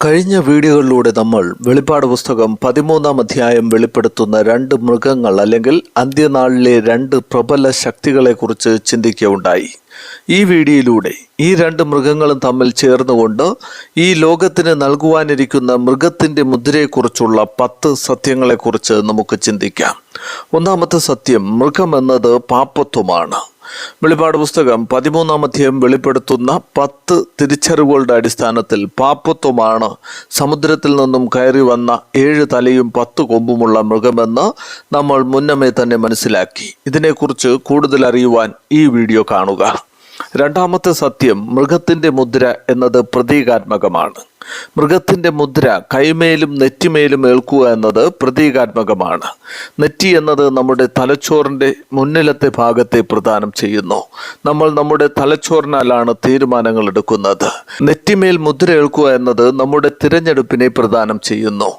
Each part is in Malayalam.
കഴിഞ്ഞ വീഡിയോകളിലൂടെ നമ്മൾ വെളിപ്പാട് പുസ്തകം പതിമൂന്നാം അധ്യായം വെളിപ്പെടുത്തുന്ന രണ്ട് മൃഗങ്ങൾ അല്ലെങ്കിൽ അന്ത്യനാളിലെ രണ്ട് പ്രബല ശക്തികളെക്കുറിച്ച് ചിന്തിക്കുകയുണ്ടായി. ഈ വീഡിയോയിലൂടെ ഈ രണ്ട് മൃഗങ്ങളും തമ്മിൽ ചേർന്നുകൊണ്ട് ഈ ലോകത്തിന് നൽകുവാനിരിക്കുന്ന മൃഗത്തിന്റെ മുദ്രയെക്കുറിച്ചുള്ള പത്ത് സത്യങ്ങളെക്കുറിച്ച് നമുക്ക് ചിന്തിക്കാം. ഒന്നാമത്തെ സത്യം മൃഗമെന്നത് പാപ്പത്വമാണ് വെളിപ്പാട് പുസ്തകം പതിമൂന്നാം അധ്യയം വെളിപ്പെടുത്തുന്ന പത്ത് തിരിച്ചറിവുകളുടെ അടിസ്ഥാനത്തിൽ പാപ്പത്വമാണ് സമുദ്രത്തിൽ നിന്നും കയറി വന്ന ഏഴ് തലയും പത്ത് കൊമ്പുമുള്ള മൃഗമെന്ന് നമ്മൾ മുന്നമേ തന്നെ മനസ്സിലാക്കി. ഇതിനെക്കുറിച്ച് കൂടുതൽ അറിയുവാൻ ഈ വീഡിയോ കാണുക. രണ്ടാമത്തെ സത്യം മൃഗത്തിന്റെ മുദ്ര എന്നത് പ്രതീകാത്മകമാണ്. മൃഗത്തിന്റെ മുദ്ര കൈമേലും നെറ്റിമേലും ഏൽക്കുക എന്നത് പ്രതീകാത്മകമാണ്. നെറ്റി എന്നത് നമ്മുടെ തലച്ചോറിന്റെ മുന്നിലത്തെ ഭാഗത്തെ പ്രദാനം ചെയ്യുന്നു. നമ്മൾ നമ്മുടെ തലച്ചോറിനാലാണ് തീരുമാനങ്ങൾ എടുക്കുന്നത്. നെറ്റിമേൽ മുദ്ര ഏൽക്കുക എന്നത് നമ്മുടെ തിരഞ്ഞെടുപ്പിനെ പ്രദാനം ചെയ്യുന്നു.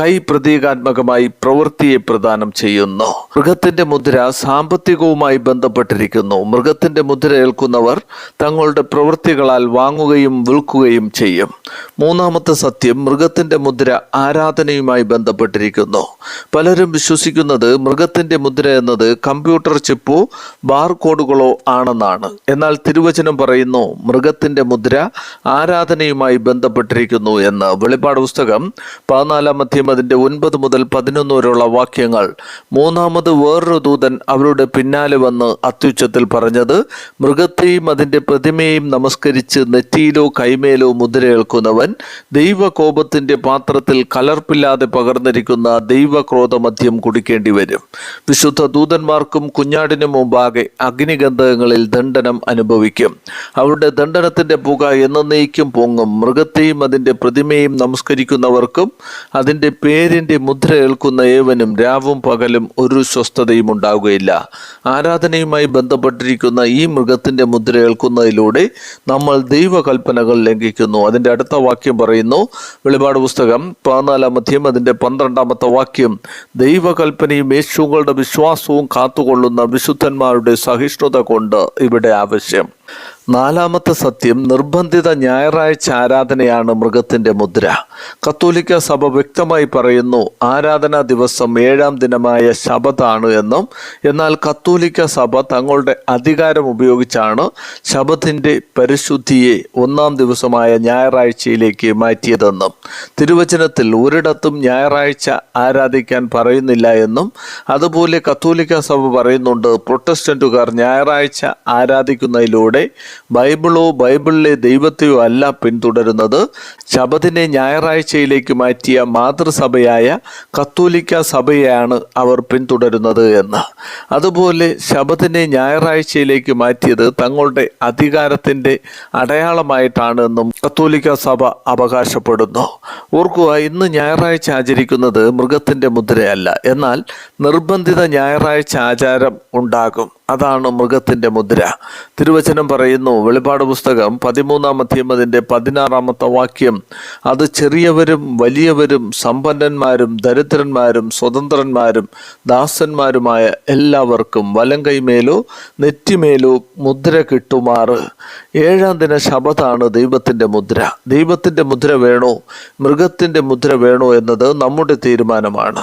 കൈ പ്രതീകാത്മകമായി പ്രവൃത്തിയെ പ്രദാനം ചെയ്യുന്നു. മൃഗത്തിന്റെ മുദ്ര സാമ്പത്തികവുമായി ബന്ധപ്പെട്ടിരിക്കുന്നു. മൃഗത്തിന്റെ മുദ്ര ഏൽക്കുന്നവർ തങ്ങളുടെ പ്രവൃത്തികളാൽ വാങ്ങുകയും വിൽക്കുകയും ചെയ്യും. മൂന്നാമത്തെ സത്യം മൃഗത്തിന്റെ മുദ്ര ആരാധനയുമായി ബന്ധപ്പെട്ടിരിക്കുന്നു. പലരും വിശ്വസിക്കുന്നത് മൃഗത്തിന്റെ മുദ്ര എന്നത് കമ്പ്യൂട്ടർ ചിപ്പോ ബാർകോഡുകളോ ആണെന്നാണ്. എന്നാൽ തിരുവചനം പറയുന്നു മൃഗത്തിന്റെ മുദ്ര ആരാധനയുമായി ബന്ധപ്പെട്ടിരിക്കുന്നു എന്ന്. വെളിപ്പാട് പുസ്തകം പതിനാലാം അധ്യയം അതിന്റെ ഒൻപത് മുതൽ പതിനൊന്ന് വരെയുള്ള വാക്യങ്ങൾ. മൂന്നാമത് വേറൊരു ദൂതൻ അവരുടെ പിന്നാലെ വന്ന് അത്യുച്ചത്തിൽ പറഞ്ഞത് മൃഗത്തെയും അതിന്റെ പ്രതിമയെയും നമസ്കരിച്ച് നെറ്റിയിലോ കൈമേലോ മുദ്രയേൽക്കുന്നവൻ ദൈവകോപത്തിന്റെ പാത്രത്തിൽ കലർപ്പില്ലാതെ പകർന്നിരിക്കുന്ന ദൈവക്രോധമദ്യം കുടിക്കേണ്ടി വരും. വിശുദ്ധ ദൂതന്മാർക്കും കുഞ്ഞാടിനും മുമ്പാകെ അഗ്നിഗന്ധകങ്ങളിൽ ദണ്ഡനം അനുഭവിക്കും. അവരുടെ ദണ്ഡനത്തിന്റെ പുക എന്നേക്കും പൊങ്ങും. മൃഗത്തെയും അതിന്റെ പ്രതിമയും നമസ്കരിക്കുന്നവർക്കും അതിന്റെ പേരിന്റെ മുദ്ര ഏൽക്കുന്ന ഏവനും രാവും പകലും ഒരു സ്വസ്ഥതയും ഉണ്ടാവുകയില്ല. ആരാധനയുമായി ബന്ധപ്പെട്ടിരിക്കുന്ന ഈ മൃഗത്തിന്റെ മുദ്ര ഏൽക്കുന്നതിലൂടെ നമ്മൾ ദൈവകൽപ്പനകൾ ലംഘിക്കുന്നു. അതിന്റെ അടുത്ത വാക്യം പറയുന്നു. വെളിപാട് പുസ്തകം പതിനാലാം അധ്യം അതിന്റെ പന്ത്രണ്ടാമത്തെ വാക്യം. ദൈവകൽപ്പനയും യേശുക്കളുടെ വിശ്വാസവും കാത്തുകൊള്ളുന്ന വിശുദ്ധന്മാരുടെ സഹിഷ്ണുത കൊണ്ട് ഇവിടെ ആവശ്യം. നാലാമത്തെ സത്യം നിർബന്ധിത ഞായറാഴ്ച ആരാധനയാണ് മൃഗത്തിന്റെ മുദ്ര. കത്തോലിക്ക സഭ വ്യക്തമായി പറയുന്നു ആരാധനാ ദിവസം ഏഴാം ദിനമായ ശബത്താണ് എന്നും എന്നാൽ കത്തോലിക്ക സഭ തങ്ങളുടെ അധികാരം ഉപയോഗിച്ചാണ് ശബത്തിന്റെ പരിശുദ്ധിയെ ഒന്നാം ദിവസമായ ഞായറാഴ്ചയിലേക്ക് മാറ്റിയതെന്നും തിരുവചനത്തിൽ ഒരിടത്തും ഞായറാഴ്ച ആരാധിക്കാൻ പറയുന്നില്ല എന്നും അതുപോലെ കത്തോലിക്ക സഭ പറയുന്നുണ്ട് പ്രൊട്ടസ്റ്റന്റുകാർ ഞായറാഴ്ച ആരാധിക്കുന്നതിലൂടെ ബൈബിളോ ബൈബിളിലെ ദൈവത്തെയോ അല്ല പിന്തുടരുന്നത്. ശബദിനെ ഞായറാഴ്ചയിലേക്ക് മാറ്റിയ മാതൃസഭയായ കത്തോലിക്ക സഭയാണ് അവർ പിന്തുടരുന്നത് എന്ന്. അതുപോലെ ശബദിനെ ഞായറാഴ്ചയിലേക്ക് മാറ്റിയത് തങ്ങളുടെ അധികാരത്തിന്റെ അടയാളമായിട്ടാണ് എന്നും കത്തോലിക്ക സഭ അവകാശപ്പെടുന്നു. ഓർക്കുക ഇന്ന് ഞായറാഴ്ച ആചരിക്കുന്നത് മൃഗത്തിന്റെ മുദ്രയല്ല. എന്നാൽ നിർബന്ധിത ഞായറാഴ്ച ആചാരം ഉണ്ടാകും. അതാണ് മൃഗത്തിന്റെ മുദ്ര. തിരുവചനം പറയുന്നു വെളിപാട് പുസ്തകം പതിമൂന്നാം അധ്യയം അതിന്റെ പതിനാറാമത്തെ വാക്യം. അത് ചെറിയവരും വലിയവരും സമ്പന്നന്മാരും ദരിദ്രന്മാരും സ്വതന്ത്രന്മാരും ദാസന്മാരുമായ എല്ലാവർക്കും വലം കൈമേലോ നെറ്റിമേലോ മുദ്ര കിട്ടുമാറ്. ഏഴാം ദിന ശബദാണ് ദൈവത്തിന്റെ മുദ്ര. ദൈവത്തിന്റെ മുദ്ര വേണോ? മൃഗത്തിന്റെ മുദ്ര വേണോ എന്നത് നമ്മുടെ തീരുമാനമാണ്.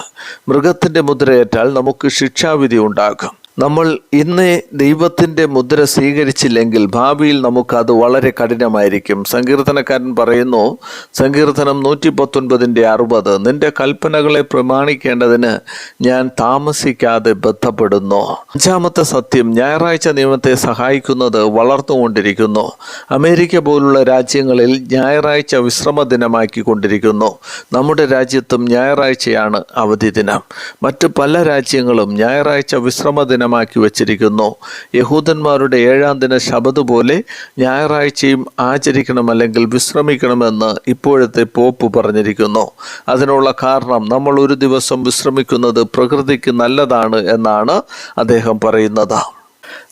മൃഗത്തിന്റെ മുദ്രയേറ്റാൽ നമുക്ക് ശിക്ഷാവിധി ഉണ്ടാകും. നമ്മൾ ഇന്ന് ദൈവത്തിന്റെ മുദ്ര സ്വീകരിച്ചില്ലെങ്കിൽ ഭാവിയിൽ നമുക്കത് വളരെ കഠിനമായിരിക്കും. സങ്കീർത്തനക്കാരൻ പറയുന്നു സങ്കീർത്തനം നൂറ്റി പത്തൊൻപതിന്റെ അറുപത് നിന്റെ കൽപ്പനകളെ പ്രമാണിക്കേണ്ടതിന് ഞാൻ താമസിക്കാതെ ബന്ധപ്പെടുന്നു അഞ്ചാമത്തെ സത്യം ഞായറാഴ്ച നിയമത്തെ സഹായിക്കുന്നത് വളർന്നുകൊണ്ടിരിക്കുന്നു. അമേരിക്ക പോലുള്ള രാജ്യങ്ങളിൽ ഞായറാഴ്ച വിശ്രമ ദിനമാക്കിക്കൊണ്ടിരിക്കുന്നു നമ്മുടെ രാജ്യത്തും ഞായറാഴ്ചയാണ് അവധി ദിനം മറ്റു പല രാജ്യങ്ങളും ഞായറാഴ്ച വിശ്രമ ദിനമാക്കി വച്ചിരിക്കുന്നു. യഹൂദന്മാരുടെ ഏഴാം ദിന ശബത് പോലെ ഞായറാഴ്ചയും ആചരിക്കണം അല്ലെങ്കിൽ വിശ്രമിക്കണമെന്ന് ഇപ്പോഴത്തെ പോപ്പ് പറഞ്ഞിരിക്കുന്നു. അതിനുള്ള കാരണം നമ്മൾ ഒരു ദിവസം വിശ്രമിക്കുന്നത് പ്രകൃതിക്ക് നല്ലതാണ് എന്നാണ് അദ്ദേഹം പറയുന്നത്.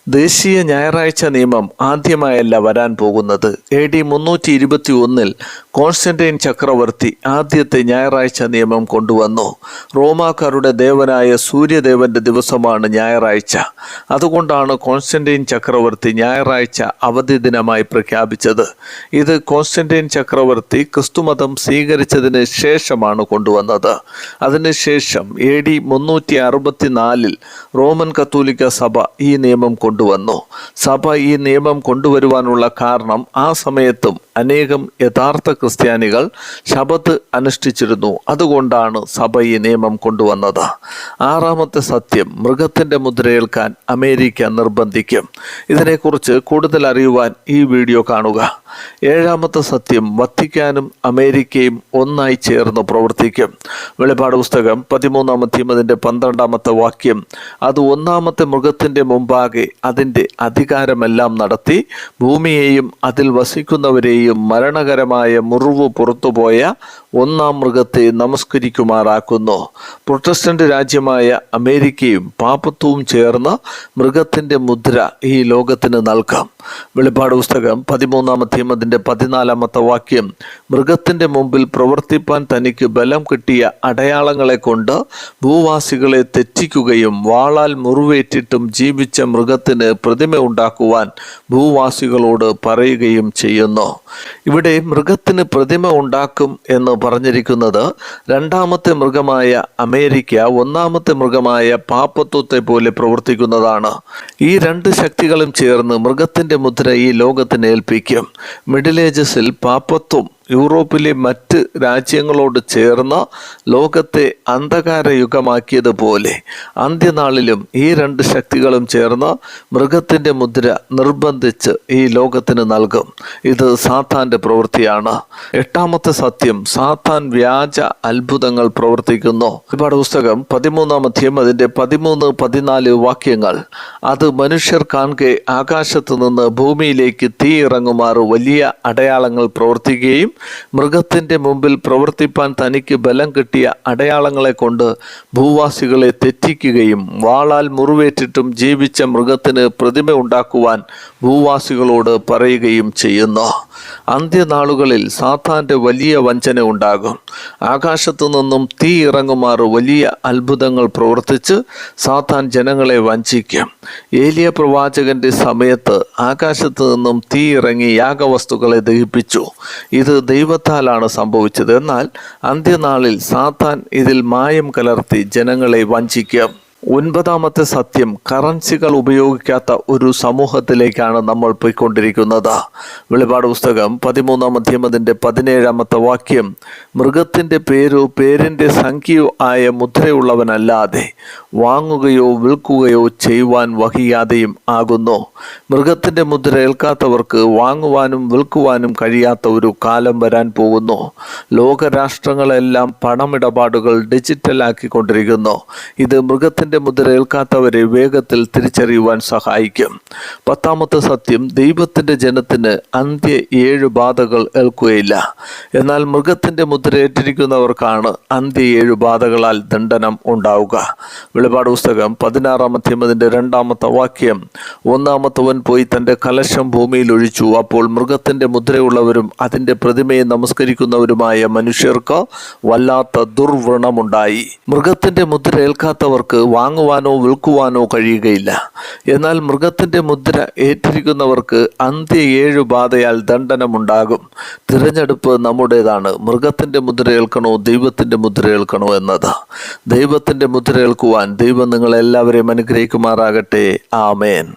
ദേശീയ ഞായറാഴ്ച നിയമം ആദ്യമായല്ല വരാൻ പോകുന്നത്. എ ഡി മുന്നൂറ്റി ഇരുപത്തി ഒന്നിൽ കോൺസ്റ്റന്റൈൻ ചക്രവർത്തി ആദ്യത്തെ ഞായറാഴ്ച നിയമം കൊണ്ടുവന്നു. റോമാക്കാരുടെ ദേവനായ സൂര്യദേവന്റെ ദിവസമാണ് ഞായറാഴ്ച. അതുകൊണ്ടാണ് കോൺസ്റ്റന്റൈൻ ചക്രവർത്തി ഞായറാഴ്ച അവധി ദിനമായി പ്രഖ്യാപിച്ചത്. ഇത് കോൺസ്റ്റന്റൈൻ ചക്രവർത്തി ക്രിസ്തുമതം സ്വീകരിച്ചതിന് ശേഷമാണ് കൊണ്ടുവന്നത്. അതിനുശേഷം എ ഡി മുന്നൂറ്റി അറുപത്തിനാലിൽ റോമൻ കത്തോലിക്ക സഭ ഈ നിയമം കൊണ്ടുവന്നു. സഭ ഈ നിയമം കൊണ്ടുവരുവാനുള്ള കാരണം ആ സമയത്തും അനേകം യഥാർത്ഥ ക്രിസ്ത്യാനികൾ ശബത്ത് അനുഷ്ഠിച്ചിരുന്നു. അതുകൊണ്ടാണ് സഭ ഈ നിയമം കൊണ്ടുവന്നത്. ആറാമത്തെ സത്യം മൃഗത്തിന്റെ മുദ്രയേൽക്കാൻ അമേരിക്ക നിർബന്ധിക്കും. ഇതിനെക്കുറിച്ച് കൂടുതൽ അറിയുവാൻ ഈ വീഡിയോ കാണുക. ഏഴാമത്തെ സത്യം വത്തിക്കാനും അമേരിക്കയും ഒന്നായി ചേർന്ന് പ്രവർത്തിക്കും. വെളിപാട് പുസ്തകം പതിമൂന്നാമത്തെയും അതിന്റെ പന്ത്രണ്ടാമത്തെ വാക്യം അത് ഒന്നാമത്തെ മൃഗത്തിന്റെ മുമ്പാകെ അതിന്റെ അധികാരമെല്ലാം നടത്തി ഭൂമിയെയും അതിൽ വസിക്കുന്നവരെയും മരണകരമായ മുറിവ് പുറത്തുപോയ ഒന്നാം മൃഗത്തെ നമസ്കരിക്കുമാറാക്കുന്നു. പ്രൊട്ടസ്റ്റന്റ് രാജ്യമായ അമേരിക്കയും പാപത്വവും ചേർന്ന് മൃഗത്തിന്റെ മുദ്ര ഈ ലോകത്തിന് നൽകാം. വെളിപ്പാട് പുസ്തകം പതിമൂന്നാമത്തെയും അതിന്റെ പതിനാലാമത്തെ വാക്യം. മൃഗത്തിന്റെ മുമ്പിൽ പ്രവർത്തിപ്പാൻ തനിക്ക് ബലം കിട്ടിയ അടയാളങ്ങളെ കൊണ്ട് ഭൂവാസികളെ തെറ്റിക്കുകയും വാളാൽ മുറിവേറ്റിട്ടും ജീവിച്ച മൃഗത്തിന് പ്രതിമ ഉണ്ടാക്കുവാൻ ഭൂവാസികളോട് പറയുകയും ചെയ്യുന്നു. ഇവിടെ മൃഗത്തിന് പ്രതിമ ഉണ്ടാക്കും എന്ന് പറഞ്ഞിരിക്കുന്നത് രണ്ടാമത്തെ മൃഗമായ അമേരിക്ക ഒന്നാമത്തെ മൃഗമായ പാപ്പത്വത്തെ പോലെ പ്രവർത്തിക്കുന്നതാണ്. ഈ രണ്ട് ശക്തികളും ചേർന്ന് മൃഗത്തിന്റെ മുദ്ര ഈ ലോകത്തിന് ഏൽപ്പിക്കും. മിഡിൽ ഏജസിൽ പാപ്പത്വം യൂറോപ്പിലെ മറ്റ് രാജ്യങ്ങളോട് ചേർന്ന് ലോകത്തെ അന്ധകാര യുഗമാക്കിയതുപോലെ അന്ത്യനാളിലും ഈ രണ്ട് ശക്തികളും ചേർന്ന് മൃഗത്തിന്റെ മുദ്ര നിർബന്ധിച്ച് ഈ ലോകത്തിന് നൽകും. ഇത് സാത്താന്റെ പ്രവൃത്തിയാണ്. എട്ടാമത്തെ സത്യം സാത്താൻ വ്യാജ അത്ഭുതങ്ങൾ പ്രവർത്തിക്കുന്നു. ഒരുപാട് പുസ്തകം പതിമൂന്നാം അധ്യം അതിന്റെ പതിമൂന്ന് പതിനാല് വാക്യങ്ങൾ. അത് മനുഷ്യർ കാണെ ആകാശത്ത് നിന്ന് ഭൂമിയിലേക്ക് തീ ഇറങ്ങുമാറ് വലിയ അടയാളങ്ങൾ പ്രവർത്തിക്കുകയും മൃഗത്തിന്റെ മുമ്പിൽ പ്രവർത്തിപ്പാൻ തനിക്ക് ബലം കിട്ടിയ അടയാളങ്ങളെ കൊണ്ട് ഭൂവാസികളെ തെറ്റിക്കുകയും വാളാൽ മുറിവേറ്റിട്ടും ജീവിച്ച മൃഗത്തിന് പ്രതിമ ഉണ്ടാക്കുവാൻ ഭൂവാസികളോട് പറയുകയും ചെയ്യുന്നു. അന്ത്യനാളുകളിൽ സാത്താന്റെ വലിയ വഞ്ചന ഉണ്ടാകും. ആകാശത്തു നിന്നും തീ ഇറങ്ങുമാറ് വലിയ അത്ഭുതങ്ങൾ പ്രവർത്തിച്ച് സാത്താൻ ജനങ്ങളെ വഞ്ചിക്കും. ഏലിയ പ്രവാചകന്റെ സമയത്ത് ആകാശത്ത് നിന്നും തീ ഇറങ്ങി യാഗവസ്തുക്കളെ ദഹിപ്പിച്ചു. ഇത് ദൈവത്താലാണ് സംഭവിച്ചത്. എന്നാൽ അന്ത്യനാളിൽ സാത്താൻ ഇതിൽ മായം കലർത്തി ജനങ്ങളെ വഞ്ചിക്കും. ഒൻപതാമത്തെ സത്യം കറൻസികൾ ഉപയോഗിക്കാത്ത ഒരു സമൂഹത്തിലേക്കാണ് നമ്മൾ പോയിക്കൊണ്ടിരിക്കുന്നത്. വെളിപാട് പുസ്തകം പതിമൂന്നാം അധ്യമതിന്റെ പതിനേഴാമത്തെ വാക്യം മൃഗത്തിന്റെ പേരോ പേരിന്റെ സംഖ്യയോ ആയ മുദ്രയുള്ളവനല്ലാതെ വാങ്ങുകയോ വിൽക്കുകയോ ചെയ്യുവാൻ വഹിയാതെയും ആകുന്നു. മൃഗത്തിന്റെ മുദ്ര ഏൽക്കാത്തവർക്ക് വാങ്ങുവാനും വിൽക്കുവാനും കഴിയാത്ത ഒരു കാലം വരാൻ പോകുന്നു. ലോകരാഷ്ട്രങ്ങളെല്ലാം പണമിടപാടുകൾ ഡിജിറ്റലാക്കിക്കൊണ്ടിരിക്കുന്നു. ഇത് മൃഗത്തിന്റെ ദൈവത്തിന്റെ മുദ്ര ഏൽക്കാത്തവരെ വേഗത്തിൽ തിരിച്ചറിയുവാൻ സഹായിക്കും. പത്താമത്തെ സത്യം ദൈവത്തിന്റെ ജനത്തിന് അന്ത്യ ഏഴ് ബാധകൾ ഏൽക്കുകയില്ല. എന്നാൽ മൃഗത്തിന്റെ മുദ്ര ഏറ്റിരിക്കുന്നവർക്കാണ് അന്ത്യ ഏഴ് ബാധകളാൽ ദണ്ഡനം ഉണ്ടാവുക. വെളിപാട് പുസ്തകം പതിനാറാം അധ്യമതിന്റെ രണ്ടാമത്തെ വാക്യം. ഒന്നാമത്തവൻ പോയി തന്റെ കലശം ഭൂമിയിൽ ഒഴിച്ചു. അപ്പോൾ മൃഗത്തിന്റെ മുദ്രയുള്ളവരും അതിന്റെ പ്രതിമയെ നമസ്കരിക്കുന്നവരുമായ മനുഷ്യർക്ക് വല്ലാത്ത ദുർവ്രണമുണ്ടായി. മൃഗത്തിന്റെ മുദ്ര ഏൽക്കാത്തവർക്ക് വാങ്ങുവാനോ വിൽക്കുവാനോ കഴിയുകയില്ല. എന്നാൽ മൃഗത്തിന്റെ മുദ്ര ഏറ്റിരിക്കുന്നവർക്ക് അന്ത്യ ഏഴു ബാധയാൽ ദണ്ഡനമുണ്ടാകും. തിരഞ്ഞെടുപ്പ് നമ്മുടേതാണ്. മൃഗത്തിന്റെ മുദ്ര ഏൽക്കണോ ദൈവത്തിന്റെ മുദ്ര ഏൽക്കണോ എന്നത്. ദൈവത്തിന്റെ മുദ്ര ഏൽക്കുവാൻ ദൈവം നിങ്ങളെല്ലാവരെയും അനുഗ്രഹിക്കുമാറാകട്ടെ. ആമേൻ.